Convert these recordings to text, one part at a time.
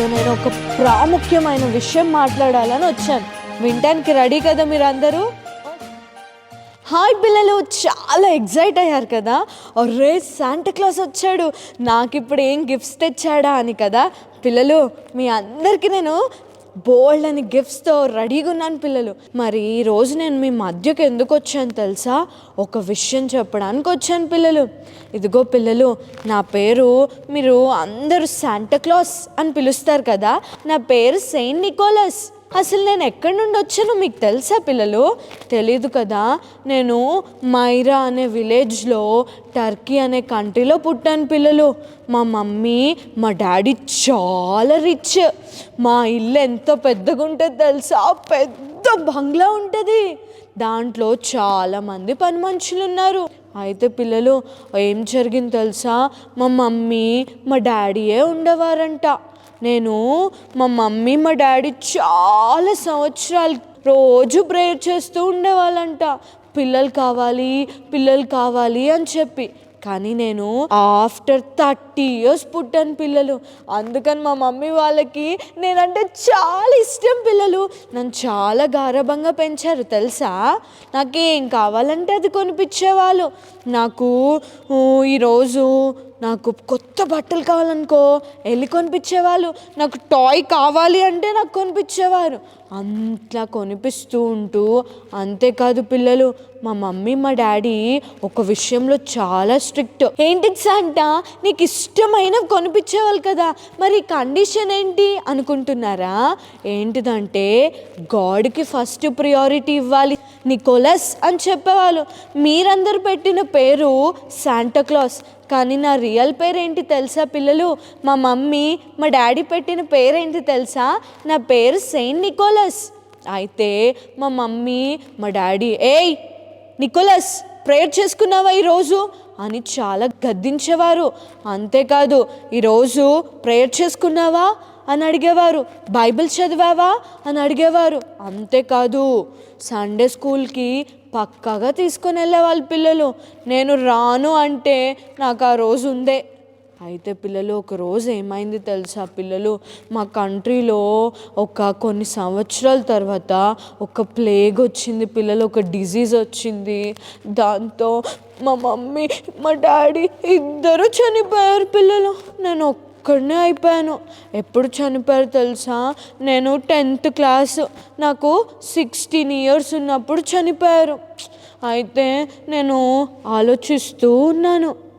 మీతో నేను ఒక ప్రాముఖ్యమైన విషయం మాట్లాడాలని వచ్చాను. వినటానికి రెడీ కదా మీరందరూ? హాయ్ పిల్లలు చాలా ఎగ్జైట్ అయ్యారు కదా? ఒర్రే శాంటా క్లాస్ వచ్చాడు. నాకు ఇప్పుడు ఏం గిఫ్ట్స్ తెచ్చాడా అని కదా? పిల్లలు మీ అందరికీ నేను బోల్డ్ అని గిఫ్ట్స్తో రెడీగా ఉన్నాను పిల్లలు. మరి ఈరోజు నేను మీ మధ్యకి ఎందుకు వచ్చాను తెలుసా? ఒక విషయం చెప్పడానికి వచ్చాను పిల్లలు. ఇదిగో పిల్లలు నా పేరు మీరు అందరూ శాంటాక్లాస్ అని పిలుస్తారు కదా? నా పేరు సెయింట్ నికోలస్ అసలు నేను ఎక్కడి నుండి వచ్చానో మీకు తెలుసా పిల్లలు? తెలీదు కదా. నేను మైరా అనే విలేజ్లో టర్కీ అనే కంట్రీలో పుట్టాను పిల్లలు. మా మమ్మీ మా డాడీ చాలా రిచ్. మా ఇల్లు ఎంత పెద్దగా ఉంటుంది తెలుసా? పెద్ద బంగ్లా ఉంటుంది. దాంట్లో చాలామంది పని మనుషులు ఉన్నారు. అయితే పిల్లలు ఏం జరిగింది తెలుసా? మా మమ్మీ మా డాడీయే ఉండేవారంట. నేను మా మమ్మీ మా డాడీ చాలా సంవత్సరాలు రోజు ప్రేయర్ చేస్తూ ఉండేవాళ్ళంట. పిల్లలు కావాలి పిల్లలు కావాలి అని చెప్పి. కానీ నేను ఆఫ్టర్ థర్టీ ఇయర్స్ పుట్టాను పిల్లలు. అందుకని మా మమ్మీ వాళ్ళకి నేనంటే చాలా ఇష్టం పిల్లలు. నన్ను చాలా గారభంగా పెంచారు తెలుసా? నాకేం కావాలంటే అది కొనిపించేవాళ్ళు. నాకు ఈరోజు నాకు కొత్త బట్టలు కావాలనుకో వెళ్ళి కొనిపించేవాళ్ళు. నాకు టాయ్ కావాలి అంటే నాకు కొనిపించేవారు. అంతలా కొనిపిస్తూ ఉంటూ అంతేకాదు పిల్లలు మా మమ్మీ మా డాడీ ఒక విషయంలో చాలా స్ట్రిక్ట్. ఏంటి అంట నీకు ఇష్టమైన కొనిపించేవాళ్ళు కదా మరి కండిషన్ ఏంటి అనుకుంటున్నారా? ఏంటిదంటే గాడ్కి ఫస్ట్ ప్రియారిటీ ఇవ్వాలి. నికోలస్ అని చెప్పేవాళ్ళు. మీరందరూ పెట్టిన పేరు శాంటాక్లాస్ కానీ నా రియల్ పేరేంటి తెలుసా పిల్లలు? మా మమ్మీ మా డాడీ పెట్టిన పేరేంటి తెలుసా? నా పేరు సెయింట్ నికోలస్ అయితే మా మమ్మీ మా డాడీ ఏయ్ నికోలస్ ప్రేయర్ చేసుకున్నావా ఈరోజు? అని చాలా గద్దించేవారు. అంతేకాదు ఈరోజు ప్రేయర్ చేసుకున్నావా? అని అడిగేవారు. బైబిల్ చదివావా? అని అడిగేవారు. అంతేకాదు సండే స్కూల్కి పక్కాగా తీసుకొని వెళ్ళేవాళ్ళు పిల్లలు. నేను రాను అంటే నాకు ఆ రోజు ఉందే. అయితే పిల్లలు ఒక రోజు ఏమైంది తెలుసా? పిల్లలు మా కంట్రీలో ఒక కొన్ని సంవత్సరాల తర్వాత ఒక ప్లేగ్ వచ్చింది. పిల్లలు ఒక డిజీజ్ వచ్చింది. దాంతో మా మమ్మీ మా డాడీ ఇద్దరు చనిపోయారు పిల్లలు. నేను ఒక్కడనే అయిపోయాను. ఎప్పుడు చనిపోయారు తెలుసా? నేను టెన్త్ క్లాస్ నాకు సిక్స్టీన్ ఇయర్స్ ఉన్నప్పుడు చనిపోయారు. అయితే నేను ఆలోచిస్తూ ఉన్నాను.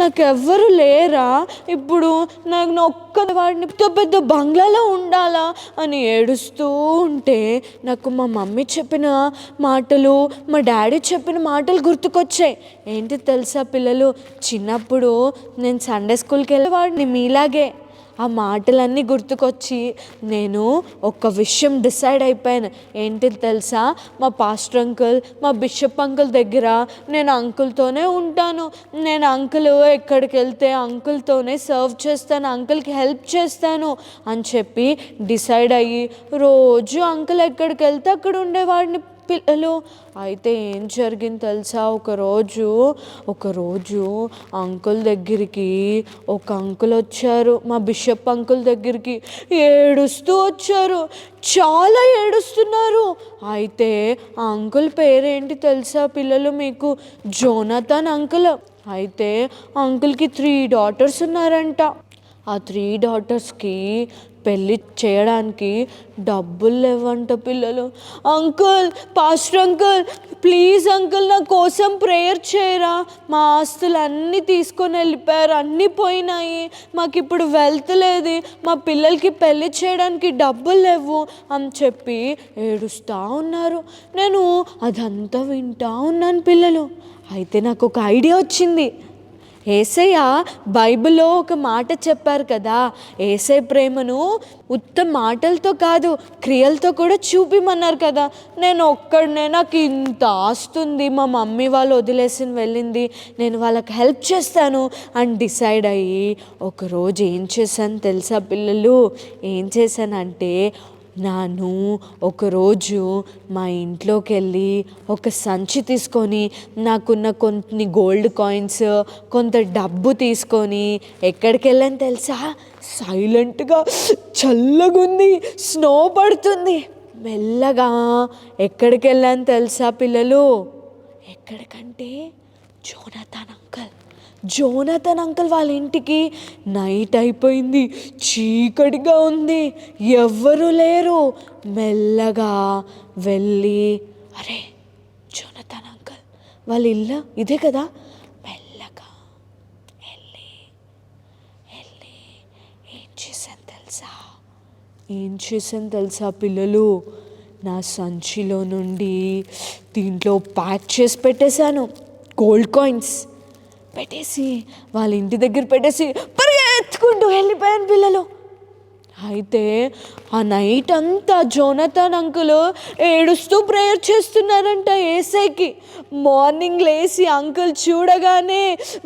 నాకెవ్వరు లేరా? ఇప్పుడు నాకు నా ఒక్క వాడిని పెద్ద పెద్ద బంగ్లాలో ఉండాలా అని ఏడుస్తూ ఉంటే నాకు మా మమ్మీ చెప్పిన మాటలు మా డాడీ చెప్పిన మాటలు గుర్తుకొచ్చాయి. ఏంటి తెలుసా పిల్లలు? చిన్నప్పుడు నేను సండే స్కూల్కి వెళ్ళేవాడిని మీలాగే. ఆ మాటలన్నీ గుర్తుకొచ్చి నేను ఒక విషయం డిసైడ్ అయిపోయాను. ఏంటి తెలుసా? మా పాస్టర్ అంకుల్ మా బిషప్ అంకుల్ దగ్గర నేను అంకుల్తోనే ఉంటాను. నేను అంకుల్ ఎక్కడికి వెళ్తే అంకుల్తోనే సర్వ్ చేస్తాను అంకుల్కి హెల్ప్ చేస్తాను అని చెప్పి డిసైడ్ అయ్యి రోజు అంకుల్ ఎక్కడికి వెళ్తే అక్కడ ఉండేవాడిని. పిల్లలు. అయితే ఏం జరిగింది తెలుసా? ఒకరోజు ఒకరోజు అంకుల్ దగ్గరికి ఒక అంకుల్ వచ్చారు. మా బిషప్ అంకుల్ దగ్గరికి ఏడుస్తూ వచ్చారు. చాలా ఏడుస్తున్నారు. అయితే ఆ అంకుల్ పేరేంటి తెలుసా పిల్లలు మీకు? Jonathan uncle. అయితే అంకుల్కి త్రీ డాటర్స్ ఉన్నారంట. ఆ త్రీ డాటర్స్కి పెళ్ళి చేయడానికి డబ్బులు లేవంట పిల్లలు. Uncle pastor uncle please uncle నా కోసం ప్రేయర్ చేయరా? మా ఆస్తులు అన్నీ తీసుకొని వెళ్ళిపోయారు అన్నీ పోయినాయి. మాకు ఇప్పుడు వెల్త్ లేదు మా పిల్లలకి పెళ్ళి చేయడానికి డబ్బులు లేవు అని చెప్పి ఏడుస్తూ ఉన్నారు. నేను అదంతా వింటా ఉన్నాను పిల్లలు. అయితే నాకు ఒక ఐడియా వచ్చింది. ఏసయ్య బైబిల్లో ఒక మాట చెప్పారు కదా ఏసై ప్రేమను ఉత్త మాటలతో కాదు క్రియలతో కూడా చూపిమన్నారు కదా. నేను ఒక్కడనే నాకు ఇంత ఆస్తుంది మా మమ్మీ వాళ్ళు వదిలేసి వెళ్ళింది నేను వాళ్ళకి హెల్ప్ చేస్తాను అని డిసైడ్ అయ్యి ఒకరోజు ఏం చేశాను తెలుసా పిల్లలు? ఏం చేశానంటే నాను ఒకరోజు మా ఇంట్లోకి వెళ్ళి ఒక సంచి తీసుకొని నాకున్న కొన్ని గోల్డ్ కాయిన్స్ కొంత డబ్బు తీసుకొని ఎక్కడికి వెళ్ళాను తెలుసా? సైలెంట్గా చల్లగుంది స్నో పడుతుంది. మెల్లగా ఎక్కడికి వెళ్ళాను తెలుసా పిల్లలు? ఎక్కడికంటే జోనాథన్ అంకల్. జోనాథన్ అంకల్ వాళ్ళ ఇంటికి నైట్ అయిపోయింది చీకటిగా ఉంది ఎవ్వరూ లేరు. మెల్లగా వెళ్ళి అరే జోనాథన్ అంకల్ వాళ్ళ ఇల్లు ఇదే కదా? మెల్లగా వెళ్ళి వెళ్ళి ఏం చేశాను తెలుసా? ఏం చేశాను తెలుసా పిల్లలు? నా సంచిలో నుండి దీంట్లో ప్యాక్ చేసి పెట్టేశాను. Gold coins. పెట్టేసి వాళ్ళ ఇంటి దగ్గర పెట్టేసి పరిగెత్తుకుంటూ వెళ్ళిపోయాను పిల్లలు. అయితే ఆ నైట్ అంతా జోనథన్ అంకుల్ ఏడుస్తూ ప్రేయర్ చేస్తున్నారంట ఏసైకి. మార్నింగ్ లేచి అంకుల్ చూడగానే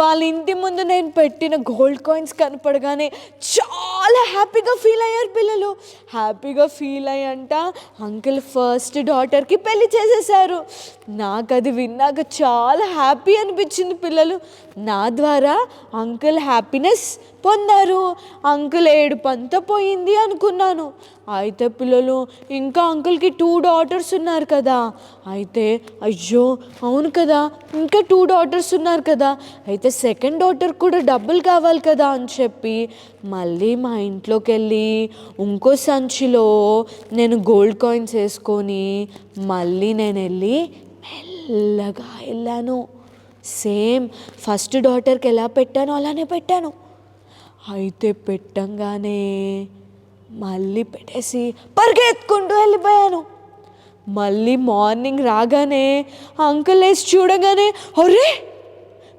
వాళ్ళ ఇంటి ముందు నేను పెట్టిన గోల్డ్ కాయిన్స్ కనపడగానే చాలా హ్యాపీగా ఫీల్ అయ్యారు పిల్లలు. హ్యాపీగా ఫీల్ అయ్యంట అంకుల్ ఫస్ట్ డాటర్కి పెళ్ళి చేసేసారు నాకు అది విన్నాక చాలా హ్యాపీ అనిపించింది పిల్లలు. నా ద్వారా అంకుల్ హ్యాపీనెస్ పొందారు. అంకుల్ ఏడుపు అంతా పోయింది అనుకున్నాను. అయితే పిల్లలు ఇంకా అంకుల్కి టూ డాటర్స్ ఉన్నారు కదా. అయితే అయ్యో అవును కదా ఇంకా టూ డాటర్స్ ఉన్నారు కదా. అయితే సెకండ్ డాటర్ కూడా డబ్బులు కావాలి కదా అని చెప్పి మళ్ళీ మా ఇంట్లోకి వెళ్ళి ఇంకో సంచిలో నేను గోల్డ్ కాయిన్స్ వేసుకొని మళ్ళీ నేను వెళ్ళి మెల్లగా వెళ్ళాను. సేమ్ ఫస్ట్ డాటర్కి ఎలా పెట్టానో అలానే పెట్టాను. అయితే పెట్టంగానే మళ్ళీ పెట్టేసి పరిగెత్తుకుంటూ వెళ్ళిపోయాను. మళ్ళీ మార్నింగ్ రాగానే అంకుల్ వేసి చూడగానే ఒరే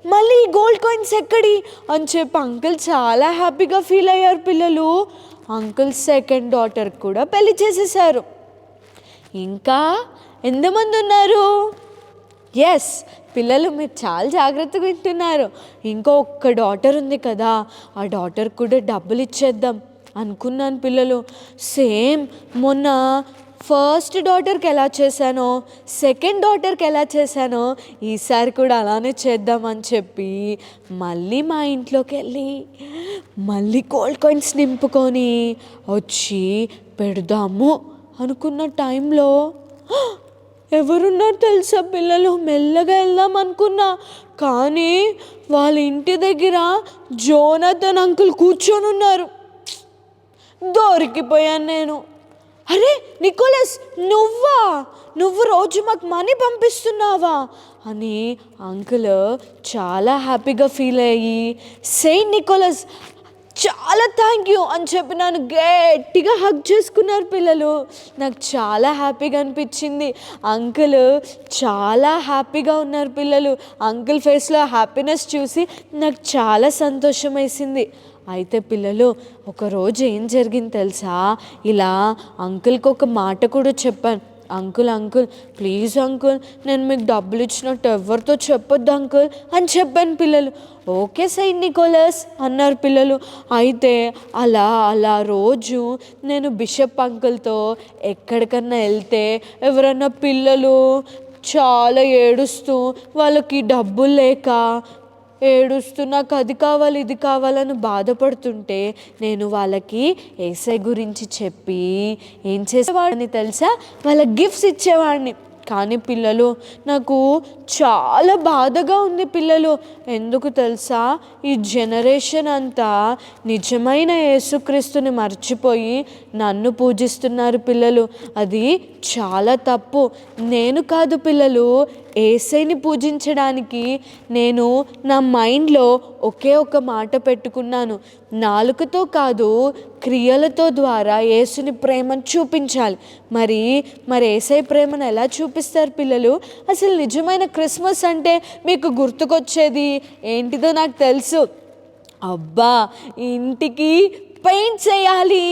మళ్ళీ ఈ గోల్డ్ కాయిన్స్ ఎక్కడి? అని చెప్పి అంకుల్ చాలా హ్యాపీగా ఫీల్ అయ్యారు పిల్లలు. అంకుల్ సెకండ్ డాటర్ కూడా పెళ్ళి చేసేసారు. ఇంకా ఎంతమంది ఉన్నారు? ఎస్ పిల్లలు మీరు చాలా జాగ్రత్తగా వింటున్నారు. ఇంకా ఒక్క డాటర్ ఉంది కదా ఆ డాటర్ కూడా డబ్బులు ఇచ్చేద్దాం అనుకున్నాను పిల్లలు. సేమ్ మొన్న ఫస్ట్ డాటర్కి ఎలా చేశానో సెకండ్ డాటర్కి ఎలా చేశానో ఈసారి కూడా అలానే చేద్దామని చెప్పి మళ్ళీ మా ఇంట్లోకి వెళ్ళి మళ్ళీ గోల్డ్ కాయిన్స్ నింపుకొని వచ్చి పెడదాము అనుకున్న టైంలో ఎవరున్నారు తెలుసా పిల్లలు? మెల్లగా వెళ్దాం అనుకున్నా. కానీ వాళ్ళ ఇంటి దగ్గర జోనతన్ అంకుల్ కూర్చొని ఉన్నారు. దొరికిపోయాను నేను. అరే నికోలస్ నువ్వా? నువ్వు రోజు మాకు మనీ పంపిస్తున్నావా? అని అంకుల్ చాలా హ్యాపీగా ఫీల్ అయ్యి సెయింట్ నికోలస్ చాలా థ్యాంక్ యూ అని చెప్పి నన్ను గట్టిగా హగ్ చేసుకున్నారు పిల్లలు. నాకు చాలా హ్యాపీగా అనిపించింది. అంకుల్ చాలా హ్యాపీగా ఉన్నారు పిల్లలు. అంకుల్ ఫేస్లో హ్యాపీనెస్ చూసి నాకు చాలా సంతోషం వేసింది. అయితే పిల్లలు ఒకరోజు ఏం జరిగింది తెలుసా? ఇలా అంకుల్కి ఒక మాట కూడా చెప్పాను. అంకుల్ అంకుల్ ప్లీజ్ అంకుల్ నేను మీకు డబ్బులు ఇచ్చినట్టు ఎవరితో చెప్పొద్దు అంకుల్ అని చెప్పాను పిల్లలు. ఓకే సైన్ నికోలస్ అన్నారు పిల్లలు. అయితే అలా అలా రోజు నేను బిషప్ అంకుల్తో ఎక్కడికన్నా వెళ్తే ఎవరన్నా పిల్లలు చాలా ఏడుస్తూ వాళ్ళకి డబ్బులు లేక ఏడుస్తూ నాకు అది కావాలి ఇది కావాలని బాధపడుతుంటే నేను వాళ్ళకి ఏసై గురించి చెప్పి ఏం చేసేవాడిని తెలుసా? వాళ్ళకి గిఫ్ట్స్ ఇచ్చేవాడిని. కానీ పిల్లలు నాకు చాలా బాధగా ఉంది పిల్లలు. ఎందుకు తెలుసా? ఈ జనరేషన్ అంతా నిజమైన యేసుక్రీస్తుని మర్చిపోయి నన్ను పూజిస్తున్నారు పిల్లలు. అది చాలా తప్పు. నేను కాదు పిల్లలు ఏసైని పూజించడానికి నేను నా మైండ్లో ఒకే ఒక మాట పెట్టుకున్నాను. నాలుకతో కాదు క్రియలతో ద్వారా యేసుని ప్రేమను చూపించాలి. మరి మరి ఏసై ప్రేమను ఎలా చూపిస్తారు పిల్లలు? అసలు నిజమైన క్రిస్మస్ అంటే మీకు గుర్తుకొచ్చేది ఏంటిదో నాకు తెలుసు. అబ్బా ఇంటికి పెయింట్ చేయాలి.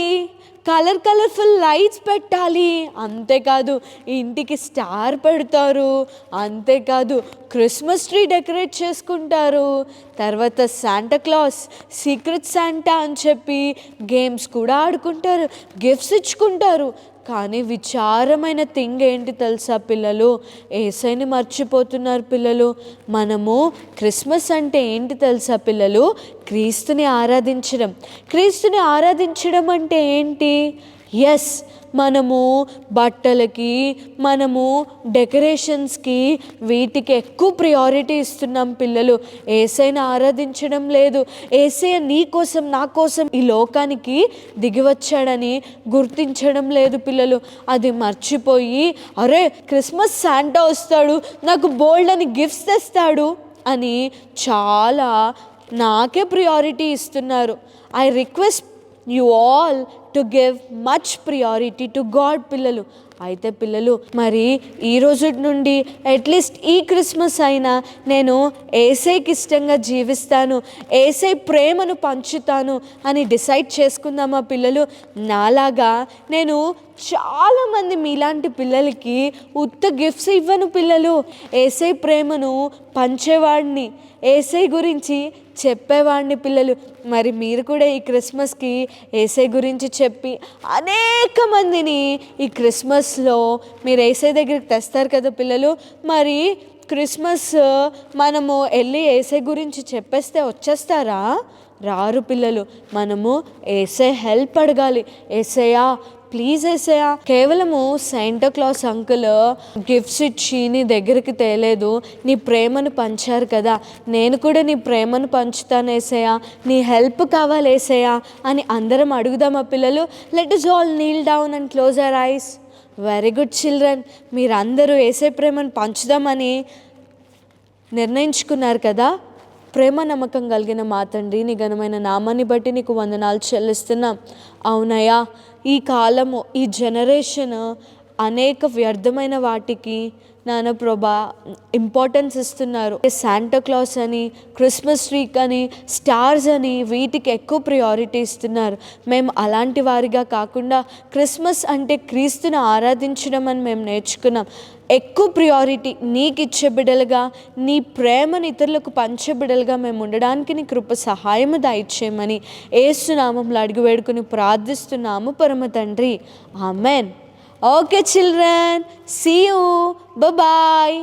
కలర్ కలర్ఫుల్ లైట్స్ పెట్టాలి. అంతేకాదు ఇంటికి స్టార్ పెడతారు. అంతేకాదు క్రిస్మస్ ట్రీ డెకరేట్ చేసుకుంటారు. తర్వాత శాంటా క్లాస్ సీక్రెట్ శాంటా అని చెప్పి గేమ్స్ కూడా ఆడుకుంటారు. గిఫ్ట్స్ ఇచ్చుకుంటారు. కానీ విచారమైన థింగ్ ఏంటి తెలుసా పిల్లలు? ఏసైని మర్చిపోతున్నారు పిల్లలు. మనము క్రిస్మస్ అంటే ఏంటి తెలుసా పిల్లలు? క్రీస్తుని ఆరాధించడం. క్రీస్తుని ఆరాధించడం అంటే ఏంటి? ఎస్ మనము బట్టలకి మనము డెకరేషన్స్కి వీటికి ఎక్కువ ప్రియారిటీ ఇస్తున్నాం పిల్లలు. ఏసైని ఆరాధించడం లేదు. ఏసై నీ కోసం నా కోసం ఈ లోకానికి దిగివచ్చాడని గుర్తించడం లేదు పిల్లలు. అది మర్చిపోయి అరే క్రిస్మస్ శాంటా వస్తాడు నాకు బోల్డ్ అని గిఫ్ట్స్ తెస్తాడు అని చాలా నాకే ప్రియారిటీ ఇస్తున్నారు. I request you all to give much priority to God పిల్లలు అయితే పిల్లలు మరి ఈ రోజు నుండి అట్లీస్ట్ ఈ క్రిస్మస్ అయినా నేను ఏసైకి ఇష్టంగా జీవిస్తాను ఏసై ప్రేమను పంచుతాను అని డిసైడ్ చేసుకుందామా పిల్లలు? నాలాగా నేను చాలామంది మీలాంటి పిల్లలకి ఉత్త గిఫ్ట్స్ ఇవ్వను పిల్లలు. ఏసై ప్రేమను పంచేవాడిని ఏసై గురించి చెప్పేవాడిని పిల్లలు. మరి మీరు కూడా ఈ క్రిస్మస్కి ఏసై గురించి చెప్పి అనేక మందిని ఈ క్రిస్మస్ క్రిస్మస్లో మీరు ఏసై దగ్గరికి తెస్తారు కదా పిల్లలు మరి క్రిస్మస్ మనము వెళ్ళి ఏసై గురించి చెప్పేస్తే వచ్చేస్తారా? రారు పిల్లలు మనము ఏసై హెల్ప్ అడగాలి. ఏసయ్యా ప్లీజ్ ఏసయ్యా కేవలము సెంటా క్లాస్ అంకుల్ గిఫ్ట్స్ ఇచ్చి నీ దగ్గరికి తేలేదు నీ ప్రేమను పంచారు కదా. నేను కూడా నీ ప్రేమను పంచుతాను ఏసయ్యా నీ హెల్ప్ కావాలి ఏసయ్యా అని అందరం అడుగుదామా పిల్లలు? Let us all kneel down and close our eyes very good children మీరందరూ ఏసే ప్రేమను పంచుదామని నిర్ణయించుకున్నారు కదా? ప్రేమ నమ్మకం కలిగిన మా తండ్రి నీ ఘనమైన నామాన్ని బట్టి నీకు వందనాలు చెల్లిస్తున్నాం. అవునయ్యా ఈ కాలము ఈ జనరేషన్ అనేక వ్యర్థమైన వాటికి నాన్న ఇంపార్టెన్స్ ఇస్తున్నారు. శాంటా క్లాస్ అని క్రిస్మస్ ట్రీక్ అని స్టార్స్ అని వీటికి ఎక్కువ ప్రియారిటీ ఇస్తున్నారు. మేము అలాంటి వారిగా కాకుండా క్రిస్మస్ అంటే క్రీస్తుని ఆరాధించడం అని మేము నేర్చుకున్నాం. ఎక్కువ ప్రియారిటీ నీకు ఇచ్చే బిడ్డలుగా నీ ప్రేమను ఇతరులకు పంచే బిడ్డలుగా మేము ఉండడానికి నీ కృప సహాయము దాయిచ్చేయమని ఏసునామంలో అడిగి వేడుకుని ప్రార్థిస్తున్నాము పరమ తండ్రి. Amen. Okay children see you bye